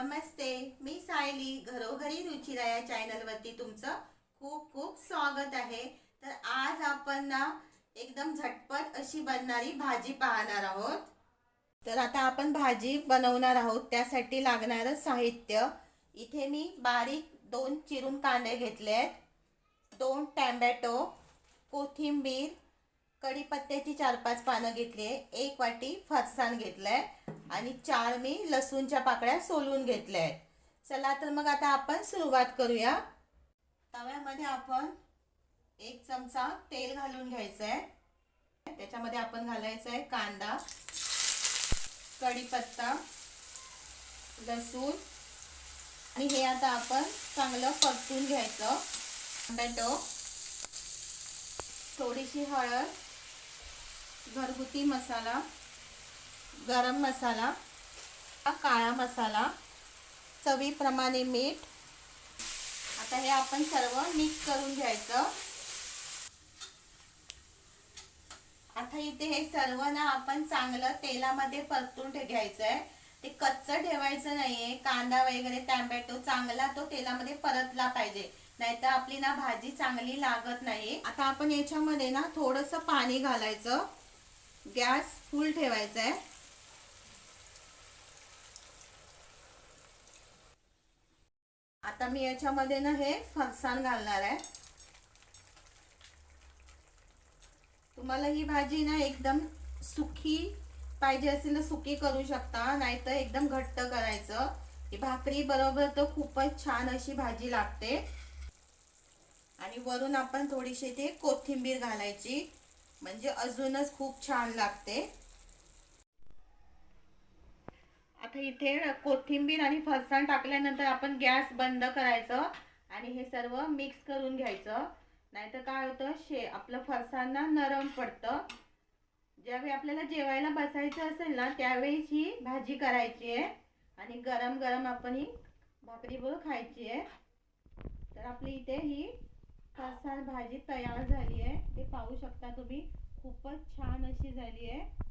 नमस्ते मी सायली घरोघरी रुचिरा या चॅनलवरती तुमचं खूप खूप स्वागत आहे. तर आज आपण ना एकदम झटपट अशी बनणारी भाजी पाहणार आहोत. तर आता आपण भाजी बनवणार आहोत त्यासाठी लागणारं साहित्य. इथे मी बारीक दोन चिरून कांदे घेतले आहेत. दोन टॅमॅटो कोथिंबीर कढीपत्त्याची चार पाच पानं घेतली आहे. एक वाटी फरसाण आहे आणि चार मी लसूणच्या पाकळ्या सोलून घेतल्या आहेत. चला तर मग आता आपण सुरुवात करूया. तव्यामध्ये आपण एक चमचा तेल घालून घ्यायचं आहे त्याच्यामध्ये आपण घालायचं आहे कांदा कढीपत्ता लसूण. आणि हे आता आपण चांगलं परतून घ्यायचं. टोमॅटो थोडीशी हळद घरगुती मसाला. गरम मसाला काळा मसाला चवीप्रमाणे मीठ. आता हे आपण सर्व मिक्स करून घ्यायचं. आता इथे हे सर्व ना आपण चांगलं तेलामध्ये परतून घ्यायचं आहे ते कच्चं ठेवायचं नाहीये. कांदा वगैरे टॅमॅटो चांगला तो तेलामध्ये परतला पाहिजे. नाहीतर आपली ना भाजी चांगली लागत नाही. आता आपण याच्यामध्ये ना थोडंसं पाणी घालायचं. गॅस फुल ठेवायचा आहे मी याच्यामध्ये ना हे फरसाण घालणार आहे. तुम्हाला ही भाजी ना एकदम सुकी पाहिजे असेल तर सुकी करू शकता नाहीतर एकदम घट्ट करायचं. ही भाकरी बरोबर तर खूपच छान अशी भाजी लागते. आणि वरून आपण थोडीशी ते कोथिंबीर घालायची. म्हणजे अजूनच खूप छान लागते. आता इथे कोथिंबीर आणि फरसाण टाकल्यानंतर आपण गॅस बंद करायचं आणि हे सर्व मिक्स करून घ्यायचं. नाहीतर काय होतं शे आपलं फरसाणना नरम पडतं. ज्यावेळी आपल्याला जेवायला बसायचं असेल ना त्यावेळीच ही भाजी करायची आहे. आणि गरम गरम आपण ही भाकरीबरोबर खायची आहे. तर आपली इथे ही फरसाण भाजी तयार झाली आहे. ते पाहू शकता तुम्ही खूपच छान अशी झाली आहे.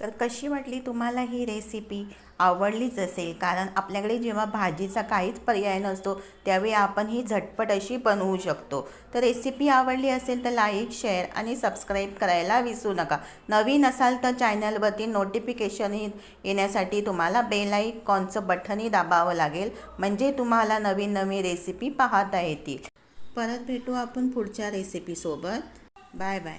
तर कशी वाटली तुम्हाला ही रेसिपी आवडलीच असेल. कारण आपल्याकडे जेव्हा भाजीचा काहीच पर्याय नसतो त्यावेळी आपण ही झटपट अशी बनवू शकतो. तर रेसिपी आवडली असेल तर लाईक शेअर आणि सबस्क्राईब करायला विसरू नका. नवीन असाल तर चॅनलवरती नोटिफिकेशन येण्यासाठी तुम्हाला बेल आयकॉनचं बटनही दाबावं लागेल. म्हणजे तुम्हाला नवीन नवीन रेसिपी पाहता येतील. परत भेटू आपण पुढच्या रेसिपीसोबत बाय बाय